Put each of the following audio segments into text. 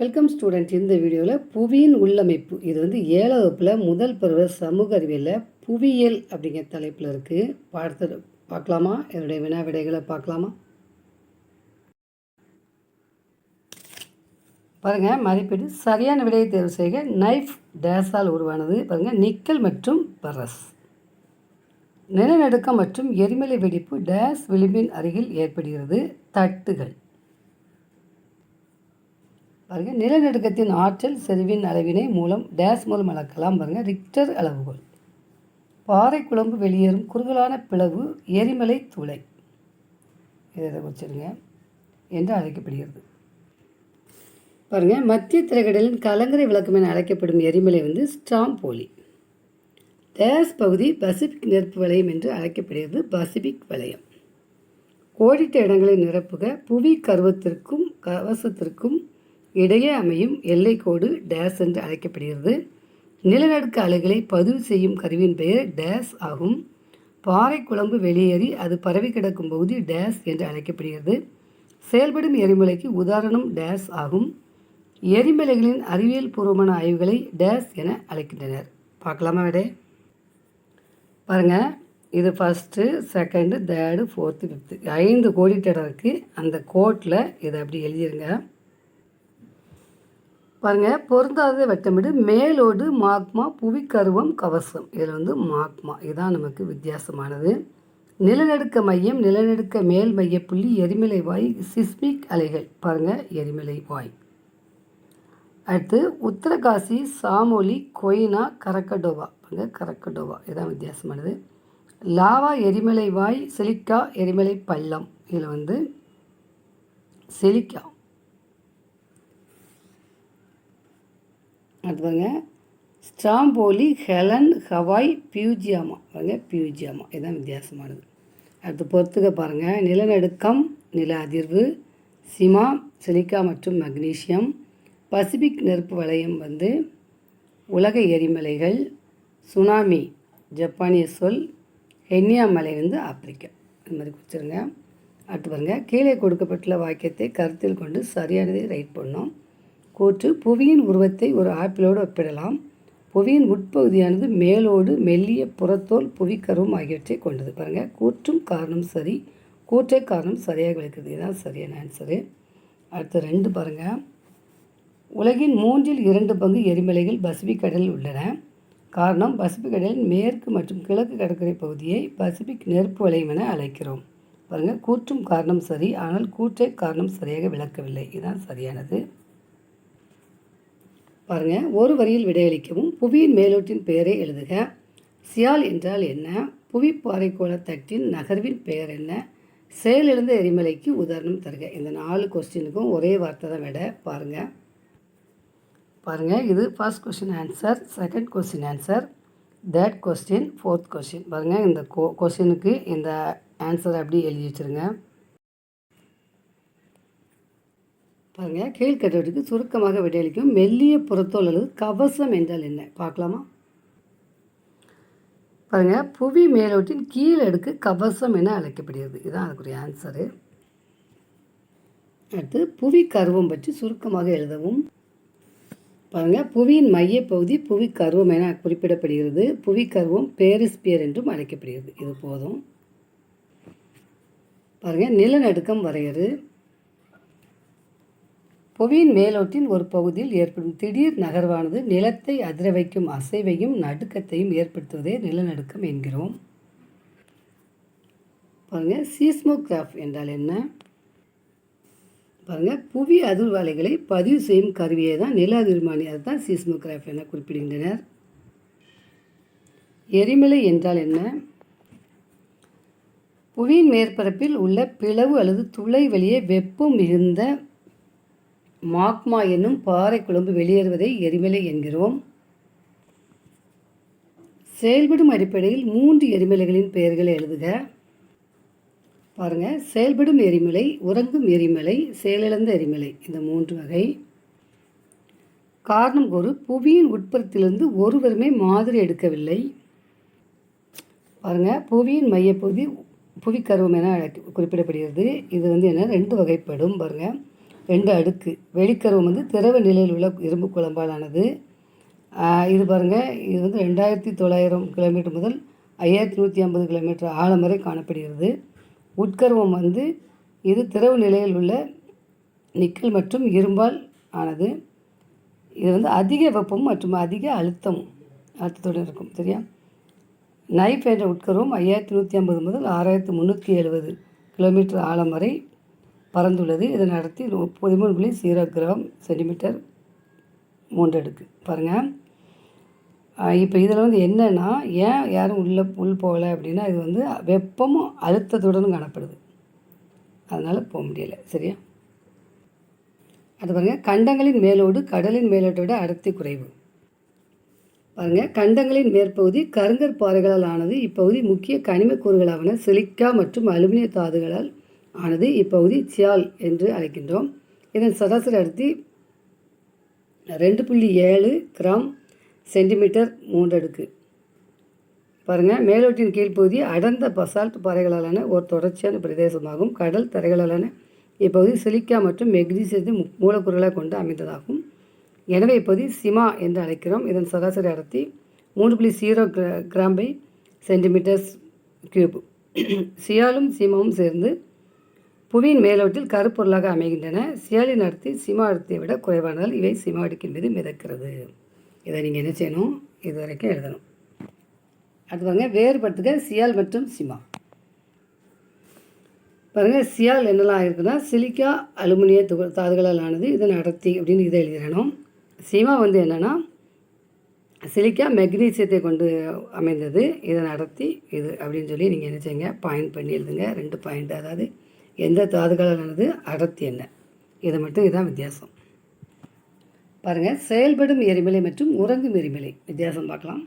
Welcome student இந்த வீடியோவில் புவியின் உள்ளமைப்பு. இது வந்து ஏழாம் வகுப்பில் முதல் பருவ சமூக அறிவியலில் புவியியல் அப்படிங்கிற தலைப்பில் இருக்குது பார்த்து பார்க்கலாமா? என்னுடைய வினா விடைகளை பார்க்கலாமா? பாருங்கள் மதிப்பீடு சரியான விடையை தேர்வு செய்க. நைஃப் டேஸால் உருவானது. பாருங்கள் நிக்கல் மற்றும் பரஸ். நிலநடுக்கம் மற்றும் எரிமலை வெடிப்பு டேஸ் விளிம்பின் அருகில் ஏற்படுகிறது. தட்டுகள். பாருங்கள் நிலநடுக்கத்தின் ஆற்றல் செறிவின் அளவினை மூலம் டேஸ் மூலம் அளக்கலாம். பாருங்கள் ரிக்டர் அளவுகோல். பாறை குழம்பு வெளியேறும் குறுகலான பிளவு எரிமலை துளை. இதை குறிச்சிருங்க என்று அழைக்கப்படுகிறது. பாருங்கள் மத்திய திரைக்கடலின் கலங்கரை விளக்கம் என அழைக்கப்படும் எரிமலை வந்து ஸ்டாம்போலி டேஸ் பகுதி பசிபிக் நெருப்பு வலயம் என்று அழைக்கப்படுகிறது பசிபிக் வலயம் கோடிட்ட இடங்களை நிரப்புக. புவி கருவத்திற்கும் கவசத்திற்கும் இடையே அமையும் எல்லைக்கோடு டேஸ் என்று அழைக்கப்படுகிறது. நிலநடுக்க அலைகளை பதிவு செய்யும் கருவியின் பெயர் டேஸ் ஆகும். பாறை குழம்பு வெளியேறி அது பரவி கிடக்கும் பகுதி டேஸ் என்று அழைக்கப்படுகிறது. செயல்படும் எரிமலைக்கு உதாரணம் டேஸ் ஆகும். எரிமலைகளின் அறிவியல் பூர்வமான ஆய்வுகளை டேஸ் என அழைக்கின்றனர். பார்க்கலாமா விடே? பாருங்கள் இது first second third fourth fifth ஐந்து கோடிட்டடம் இருக்குது அந்த கோட்டில் இதை அப்படி எழுதிருங்க. பாருங்கள் பொருந்தாத வெட்டமிடு மேலோடு மாக்மா புவிக்கருவம் கவசம். இதில் வந்து மாக்மா. இதுதான் நமக்கு வித்தியாசமானது. நிலநடுக்க மையம் நிலநடுக்க மேல் மைய புள்ளி எரிமலை வாய் சிஸ்மிக் அலைகள். பாருங்கள் எரிமலை வாய். அடுத்து உத்தரகாசி சாமோலி கொய்னா கரக்கடோவா. பாருங்க கரக்கடோவா. இதுதான் வித்தியாசமானது. லாவா எரிமலை வாய் செலிக்கா எரிமலை பள்ளம். இதில் வந்து சிலிக்கா. அடுத்து பாருங்க. Stromboli Helen Hawaii Fujiyama. பாருங்க பியூஜியாமா. இதுதான் வித்தியாசமானது. அடுத்து பொறுத்துக்க பாருங்கள் நிலநடுக்கம் நில அதிர்வு சிமா சிலிக்கா மற்றும் மக்னீசியம். பசிபிக் நெருப்பு வளையம் வந்து உலக எரிமலைகள் சுனாமி ஜப்பானிய சொல் ஹென்யா மலை வந்து ஆப்பிரிக்கா. இது மாதிரி குறிச்சிருங்க அடுத்து பாருங்கள் கீழே கொடுக்கப்பட்டுள்ள வாக்கியத்தை கருத்தில் கொண்டு சரியானதை ரைட் பண்ணோம். கூற்று புவியின் உருவத்தை ஒரு ஆப்பிளோடு ஒப்பிடலாம். புவியின் உட்பகுதியானது மேலோடு மெல்லிய புறத்தோல் புவிக்கருவம் ஆகியவற்றை கொண்டது. பாருங்கள் கூற்றும் காரணம் சரி கூற்றை காரணம் சரியாக விளக்குது. இதுதான் சரியான ஆன்சரு அடுத்த ரெண்டு பாருங்கள் உலகின் மூன்றில் இரண்டு பங்கு எரிமலைகள் பசிபிக் கடலில் உள்ளன. காரணம் பசிபிக் கடலின் மேற்கு மற்றும் கிழக்கு கடற்கரை பகுதியை பசிபிக் நெருப்பு வளையம் என அழைக்கிறோம். பாருங்கள் கூற்றும் காரணம் சரி ஆனால் கூற்றை காரணம் சரியாக விளக்கவில்லை. இதுதான் சரியானது. பாருங்கள் ஒரு வரியில் விடையளிக்கவும் புவியின் மேலோட்டின் பெயரை எழுதுக. சியால் என்றால் என்ன? புவி பாறைக்கோள தட்டின் நகர்வின் பெயர் என்ன? செயலிழந்த எரிமலைக்கு உதாரணம் தருக. இந்த நாலு கொஸ்டினுக்கும் ஒரே வார்த்தை தான் விட. பாருங்கள் பாருங்கள் இது first question answer second question answer third question fourth question பாருங்கள் இந்த கொ கொஸ்டினுக்கு இந்த ஆன்சர் அப்படி எழுதி வச்சுருங்க. பாருங்கள் கீழ்கட்டவற்றுக்கு சுருக்கமாக விடையளிக்கும் மெல்லிய புறத்தோல் அல்லது கவசம் என்றால் என்ன? பார்க்கலாமா? பாருங்கள் புவி மேலோட்டின் கீழ் அடுக்கு கவசம் என அழைக்கப்படுகிறது. இதுதான் அதுக்குரிய ஆன்சரு அடுத்து புவி கருவம் பற்றி சுருக்கமாக எழுதவும். பாருங்கள் புவியின் மையப்பகுதி புவி கருவம் என குறிப்பிடப்படுகிறது. புவி கருவம் பேரிஸ்பியர் என்றும் அழைக்கப்படுகிறது. இது போதும். பாருங்கள் நிலநடுக்கம் வரையறு. புவியின் மேலோட்டின் ஒரு பகுதியில் ஏற்படும் திடீர் நகர்வானது நிலத்தை அதிர வைக்கும் அசைவையும் நடுக்கத்தையும் ஏற்படுத்துவதே நிலநடுக்கம் என்கிறோம். பாருங்கள் சீஸ்மோகிராஃப் என்றால் என்ன? பாருங்கள் புவி அதிர்வலைகளை பதிவு செய்யும் கருவியை தான் நில அதிர்மானி. அதுதான் சீஸ்மோகிராஃப் என குறிப்பிடுகின்றனர். எரிமலை என்றால் என்ன? புவியின் மேற்பரப்பில் உள்ள பிளவு அல்லது துளை வெளியே வெப்பம் மிகுந்த மாக்மா என்னும் பாறை குழம்பு வெளியேறுவதை எரிமலை என்கிறோம். செயல்படும் அடிப்படையில் மூன்று எரிமலைகளின் பெயர்களை எழுதுக. பாருங்கள் செயல்படும் எரிமலை உறங்கும் எரிமலை செயலிழந்த எரிமலை இந்த மூன்று வகை. காரணம் ஒரு புவியின் உட்புறத்திலிருந்து ஒருவருமே மாதிரி எடுக்கவில்லை. பாருங்கள் புவியின் மையப்பகுதி புவிக்கருவம் என குறிப்பிடப்படுகிறது. இது வந்து என்ன? ரெண்டு வகைப்படும். பாருங்கள் ரெண்டு அடுக்கு. வெளிக்கருவம் வந்து திரவ நிலையில் உள்ள இரும்பு குழம்பாலானது. இது பாருங்கள் இது வந்து ரெண்டாயிரத்தி தொள்ளாயிரம் கிலோமீட்டர் முதல் ஐயாயிரத்தி நூற்றி ஐம்பது கிலோமீட்டர் ஆழம் வரை காணப்படுகிறது. உட்கருவம் வந்து இது திரவ நிலையில் உள்ள நிக்கல் மற்றும் இரும்பால் ஆனது. இது வந்து அதிக வெப்பம் மற்றும் அதிக அழுத்தம் அழுத்தத்துடன் இருக்கும். சரியா? நைஃப் என்ற உட்கருவம் ஐயாயிரத்தி நூற்றி ஐம்பது முதல் ஆறாயிரத்தி முந்நூற்றி எழுபது கிலோமீட்டர் ஆழம் வரை பறந்துள்ளது. இதன் அடர்த்தி பதிமூணு புள்ளி ஜீரோ கிராம் சென்டிமீட்டர் மூன்று அடுக்கு. பாருங்கள் இப்போ இதில் வந்து என்னென்னா ஏன் யாரும் உள்ளே உள் போகலை அப்படின்னா இது வந்து வெப்பமும் அழுத்தத்துடனும் காணப்படுது. அதனால் போக முடியலை. சரியா? அது பாருங்கள் கண்டங்களின் மேலோடு கடலின் மேலோட்டோட அடர்த்தி குறைவு. பாருங்கள் கண்டங்களின் மேற்பகுதி கருங்கற் பாறைகளால் ஆனது இப்பகுதி முக்கிய கனிமக் கூறுகளாவன சிலிக்கா மற்றும் அலுமினிய தாதுகளால் ஆனது இப்பகுதி சியால் என்று அழைக்கின்றோம். இதன் சராசரி அடர்த்தி ரெண்டு புள்ளி ஏழு கிராம் சென்டிமீட்டர் மூன்று அடுக்கு. பாருங்கள் மேலோட்டின் கீழ்ப்பகுதி அடர்ந்த பசால்ட் பாறைகளாலான ஒரு தொடர்ச்சியான பிரதேசமாகும். கடல் தரைகளாலான இப்பகுதி சிலிக்கா மற்றும் மெக்னீசியத்தை மூலக்கூறுகளை கொண்டு அமைந்ததாகும். எனவே இப்போது சிமா என்று அழைக்கிறோம். இதன் சராசரி அடர்த்தி மூன்று புள்ளி ஜீரோ கிரா கிராம் பை சென்டிமீட்டர்ஸ் கியூப். சியாலும் சீமாவும் சேர்ந்து புவியின் மேலோட்டில் கருப்பொருளாக அமைகின்றன. சியாலின் அடர்த்தி சிமா அடர்த்தியை விட குறைவானதால் இவை சிமா அடுக்கின் மீது மிதக்கிறது. இதை நீங்கள் என்ன செய்யணும்? இது வரைக்கும் எழுதணும். அது பாருங்க வேறுபடுத்துக சியால் மற்றும் சிமா பாருங்கள் சியால் என்னெல்லாம் இருக்குன்னா சிலிக்கா அலுமினிய துகள் தாதுகளால் ஆனது இதன் அடர்த்தி அப்படின்னு இதை எழுதிடணும். சிமா வந்து என்னென்னா சிலிக்கா மெக்னீசியத்தை கொண்டு அமைந்தது. இதன் அடர்த்தி இது அப்படின்னு சொல்லி நீங்கள் என்ன செய்யுங்க? பாயிண்ட் பண்ணி எழுதுங்க. ரெண்டு பாயிண்ட் அதாவது எந்த தாதுகளால் ஆனது அடர்த்தி என்ன? இது மட்டும் இதுதான் வித்தியாசம். பாருங்கள் செயல்படும் எரிமலை மற்றும் உறங்கும் எரிமலை. வித்தியாசம் பார்க்கலாம்.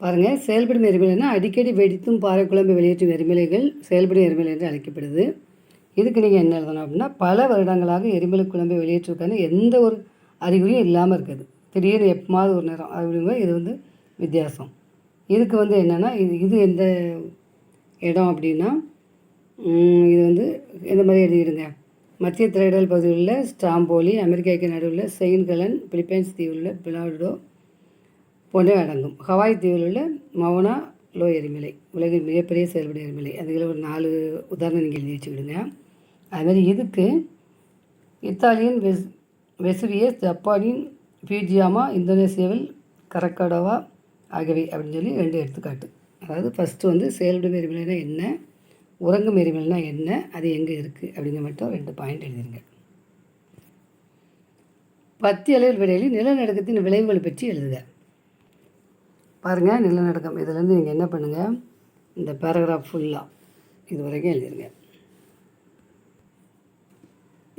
பாருங்கள் செயல்படும் எரிமலைனா அடிக்கடி வெடித்தும் பாறை குழம்பு வெளியேற்றும் எரிமலைகள் செயல்படும் எரிமலை என்று அழைக்கப்படுது. இதுக்கு நீங்கள் என்ன எழுதணும் அப்படின்னா பல வருடங்களாக எரிமலை குழம்பை வெளியேற்றுவதற்கான எந்த ஒரு அறிகுறியும் இல்லாமல் இருக்குது. திடீர்னு எப்பமாவது ஒரு நேரம் அப்படிங்கும்போது இது வந்து வித்தியாசம். இதுக்கு வந்து என்னென்னா இது இது எந்த இடம் அப்படின்னா இது வந்து இந்த மாதிரி எழுதிடுங்க மத்திய திரையிடல் பகுதியில் உள்ள ஸ்டாம்போலி அமெரிக்காவுக்கு நடுவில் செயின்கலன் பிலிப்பைன்ஸ் தீவில் உள்ள பிளாடோ போன்றவை அடங்கும். ஹவாய் தீவில் உள்ள மௌனா லோ எரிமலை உலகின் மிகப்பெரிய செயல்படும் எரிமலை. அதில் ஒரு நாலு உதாரணம் நீங்கள் எழுதி வச்சுக்கிடுங்க. அதுமாதிரி இதுக்கு இத்தாலியன் வெஸ் வெசுவியஸ் ஜப்பானின் பியூஜியாமா இந்தோனேசியாவில் கரக்கடோவா ஆகியவை அப்படின்னு சொல்லி ரெண்டு எடுத்துக்காட்டு. அதாவது ஃபஸ்ட்டு வந்து செயல்படும் எரிமலைனா என்ன? உறங்கும் எரிமலைனா என்ன? அது எங்கே இருக்குது அப்படிங்கிற மட்டும் ரெண்டு பாயிண்ட் எழுதிருங்க. பத்தி அளவில் விடையில் நிலநடுக்கத்தின் விளைவுகளை பற்றி எழுதுக. பாருங்கள் நிலநடுக்கம். இதுலேருந்து நீங்கள் என்ன பண்ணுங்கள் இந்த பேராகிராஃப் ஃபுல்லாக இது வரைக்கும் எழுதிருங்க.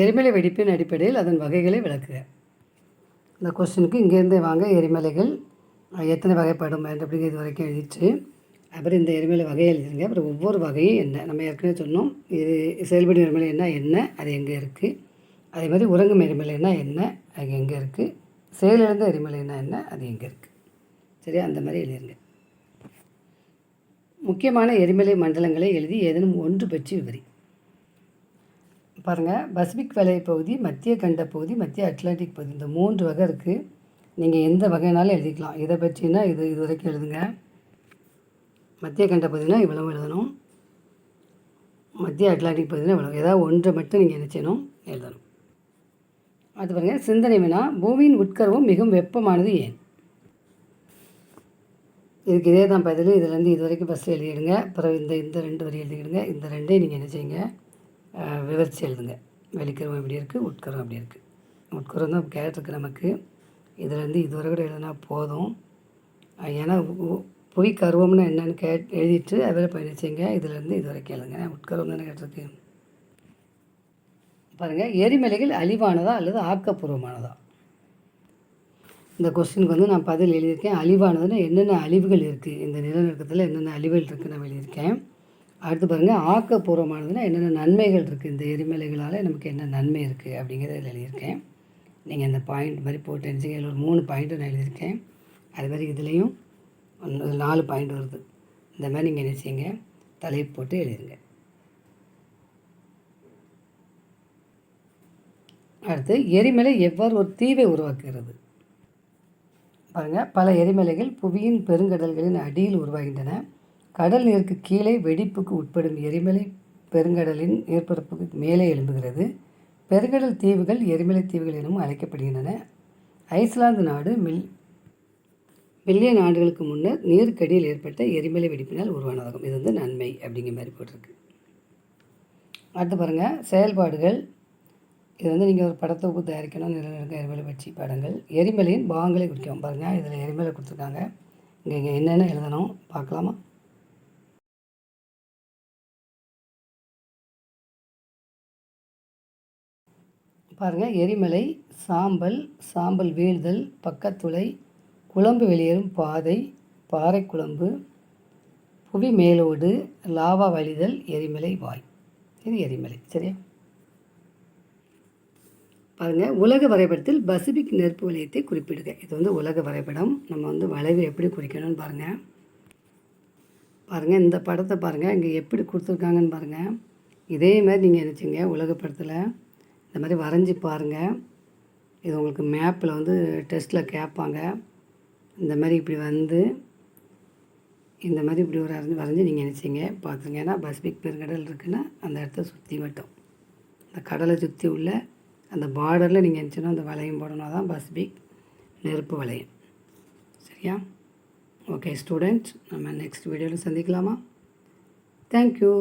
எரிமலை வெடிப்பின் அடிப்படையில் அதன் வகைகளை விளக்குக. இந்த கொஸ்டினுக்கு இங்கேருந்தே வாங்க. எரிமலைகள் எத்தனை வகைப்படும்? அப்படிங்கிறது இது வரைக்கும் எழுதிட்டு அப்புறம் இந்த எரிமலை வகையில் இருங்க அப்புறம் ஒவ்வொரு வகையும் என்ன? நம்ம ஏற்கனவே சொன்னோம். இது செயல்படும் எரிமலைன்னா என்ன அது எங்கே இருக்குது அதே மாதிரி உறங்கும் எரிமலைன்னா என்ன அது எங்கே இருக்குது செயலிழந்த எரிமலைன்னா என்ன அது எங்கே இருக்குது சரியா? அந்த மாதிரி எழுதிருங்க. முக்கியமான எரிமலை மண்டலங்களை எழுதி ஏதேனும் ஒன்று பற்றி விவரி. பாருங்கள் பசிபிக் வலை பகுதி மத்திய கண்ட பகுதி மத்திய அட்லாண்டிக் பகுதி. இந்த மூன்று வகை இருக்குது நீங்கள் எந்த வகைனாலும் எழுதிக்கலாம். இதை பற்றினா இது இது வரைக்கும் எழுதுங்க. மத்திய கண்ட பகுதினா இவ்வளவு எழுதணும். மத்திய அட்லாண்டிக் பகுதினா இவ்வளவு. ஏதாவது ஒன்றை மட்டும் நீங்கள் என்ன செய்யணும் எழுதணும். அது பாருங்கள் சிந்தனை வினா பூமியின் உட்கருவம் மிகவும் வெப்பமானது ஏன்? இதுக்கு இதே தான் பதில். இதுலேருந்து இது வரைக்கும் ஃபஸ்ட்டு எழுதிடுங்க. அப்புறம் இந்த இந்த ரெண்டு வரி எழுதிக்கிடுங்க இந்த ரெண்டே நீங்கள் என்ன செய்யுங்க விவரித்து எழுதுங்க. வெளிக்கருவம் எப்படி இருக்குது உட்கரம் அப்படி இருக்குது உட்கரம் தான் கேட்டிருக்கு நமக்கு. இதுலேருந்து இதுவரை கூட எழுதினா போதும். ஏன்னா பொய் கருவம்னு என்னன்னு கேட் எழுதிட்டு அதில் பயணிச்சிங்க இதுலேருந்து இது வரைக்கும் எழுதுங்க உட்கரம் தானே கேட்டிருக்கு. பாருங்கள் எரிமலைகள் அழிவானதா அல்லது ஆக்கப்பூர்வமானதா? இந்த கொஸ்டினுக்கு வந்து நான் பதில் எழுதியிருக்கேன். அழிவானதுன்னு என்னென்ன அழிவுகள் இருக்குது இந்த நிலநடுக்கத்தில் என்னென்ன அழிவுகள் இருக்குது நான் எழுதியிருக்கேன். அடுத்து பாருங்கள் ஆக்கப்பூர்வமானதுன்னா என்னென்ன நன்மைகள் இருக்குது இந்த எரிமலைகளால் நமக்கு என்ன நன்மை இருக்குது அப்படிங்கிறத இதில் எழுதியிருக்கேன். நீங்கள் இந்த பாயிண்ட் மாதிரி போட்டு நினச்சிங்க இதில் ஒரு மூணு பாயிண்ட்டு நான் எழுதியிருக்கேன். அது மாதிரி இதுலேயும் ஒன்று நாலு பாயிண்ட் வருது. இந்த மாதிரி நீங்கள் என்ன செய்யுங்க தலைப்பு போட்டு எழுதுங்க. அடுத்து எரிமலை எவ்வாறு ஒரு தீவை உருவாக்குகிறது? பாருங்கள் பல எரிமலைகள் புவியின் பெருங்கடல்களின் அடியில் உருவாகின்றன. கடல் நீருக்கு கீழே வெடிப்புக்கு உட்படும் எரிமலை பெருங்கடலின் மேற்பரப்புக்கு மேலே எழும்புகிறது. பெருங்கடல் தீவுகள் எரிமலை தீவுகள் எனவும் அழைக்கப்படுகின்றன. ஐஸ்லாந்து நாடு மில் மில்லியன் ஆண்டுகளுக்கு முன்னர் நீருக்கடியில் ஏற்பட்ட எரிமலை வெடிப்பினால் உருவானதாகும். இது வந்து நன்மை அப்படிங்கிற மாதிரி போட்டிருக்கு. அடுத்து பாருங்கள் செயல்பாடுகள். இது வந்து நீங்கள் ஒரு படத்தொகுப்பு தயாரிக்கணும் நிலநடுக்க எரிமலை பற்றி படங்கள். எரிமலையின் பாகங்களை குறிக்கும். பாருங்கள் இதில் எரிமலை கொடுத்துருக்காங்க. இங்கே இங்கே என்னென்ன எழுதணும்? பார்க்கலாமா? பாருங்கள் எரிமலை சாம்பல் சாம்பல் வீழ்தல் பக்கத்துளை குழம்பு வெளியேறும் பாதை பாறை குழம்பு புவி மேலோடு லாவா வழிதல் எரிமலை வாய். இது எரிமலை சரியா? பாருங்கள் உலக வரைபடத்தில் பசிபிக் நெருப்பு வளையத்தை குறிப்பிடுக. இது வந்து உலக வரைபடம். நம்ம வந்து வளைவு எப்படி குறிக்கணும்னு பாருங்கள் பாருங்கள் இந்த படத்தை பாருங்கள் இங்கே எப்படி கொடுத்துருக்காங்கன்னு பாருங்கள் இதே மாதிரி நீங்கள் நினச்சிங்க உலக படத்தில். இந்த மாதிரி வரைஞ்சி பாருங்கள் இது உங்களுக்கு மேப்பில் வந்து டெஸ்ட்டில் கேட்பாங்க இந்த மாதிரி இப்படி வந்து இந்த மாதிரி இப்படி ஒரு அரைஞ்சி வரைஞ்சி நீங்கள் நினச்சிங்க பார்த்துங்க ஏன்னா பசிபிக் பெருங்கடல் இருக்குன்னா அந்த இடத்த சுற்றி மட்டும். அந்த கடலை சுற்றி உள்ள அந்த பார்டரில் நீங்கள் நினச்சினா அந்த வளையம் போடணும் தான் பசிபிக் நெருப்பு வளையம். சரியா? ஓகே ஸ்டூடெண்ட்ஸ் நம்ம நெக்ஸ்ட் வீடியோவில் சந்திக்கலாமா? தேங்க்யூ